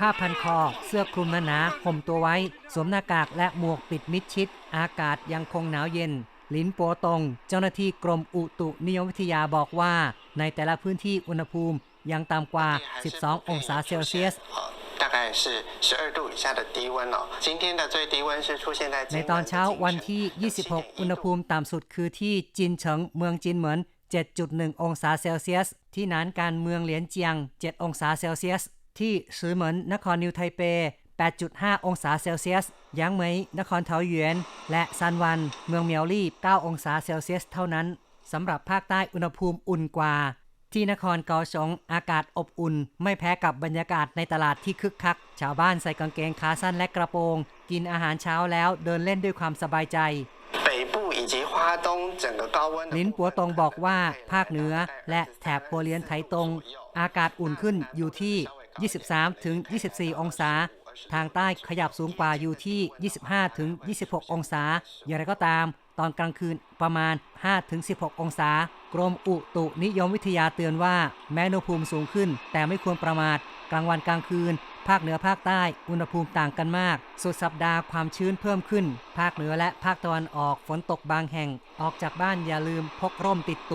ผ้าพันคอ เสื้อคลุมหนาๆห่มตัวไว้ สวมหน้ากากและหมวกปิดมิดชิด อากาศยังคงหนาวเย็น ลินปัวตง เจ้าหน้าที่กรมอุตุนิยมวิทยาบอกว่า ในแต่ละพื้นที่อุณหภูมิยังต่ำกว่า 12 องศาเซลเซียส 呃，大概是十二度以下的低温哦。今天的最低温是出现在 ใน 今 ตอน 晚的 เช้า 清 วัน 晨 ที่ 有26 อุณห 7.1 ภูมิต่ำสุดคือที่จินเฉิงเมืองจินเหมิน 7.1 องศาเซลเซียส ที่หนานการเมืองเหลียนเจียง 7 องศาเซลเซียส ที่ซื้อเหมือนนครนิวไทเป 8.5 องศาเซลเซียส ยังเหมยนครเทาเยียนและซานวัน เมืองเมียวลี่ 9 องศาเซลเซียสเท่านั้น สำหรับภาคใต้อุณหภูมิอุ่นกว่า ที่นครเกาสงอากาศอบอุ่น ไม่แพ้กับบรรยากาศในตลาดที่คึกคัก ชาวบ้านใส่กางเกงขาสั้นและกระโปรง กินอาหารเช้าแล้วเดินเล่นด้วยความสบายใจลินปัวตงบอกว่าภาคเหนือและแถบโปเลียนไทตง อากาศอุ่นขึ้นอยู่ที่ 23 ถึง 24 องศา ทางใต้ขยับสูงกว่าอยู่ที่ 25 ถึง 26 องศา อย่างไรก็ตาม ตอนกลางคืนประมาณ 5 ถึง 16 องศา กรมอุตุนิยมวิทยาเตือนว่า แม้อุณหภูมิสูงขึ้น แต่ไม่ควรประมาท กลางวันกลางคืน ภาคเหนือภาคใต้ อุณหภูมิต่างกันมาก สุดสัปดาห์ความชื้นเพิ่มขึ้น ภาคเหนือและภาคตะวันออกฝนตกบางแห่ง ออกจากบ้านอย่าลืมพกร่มติดตัว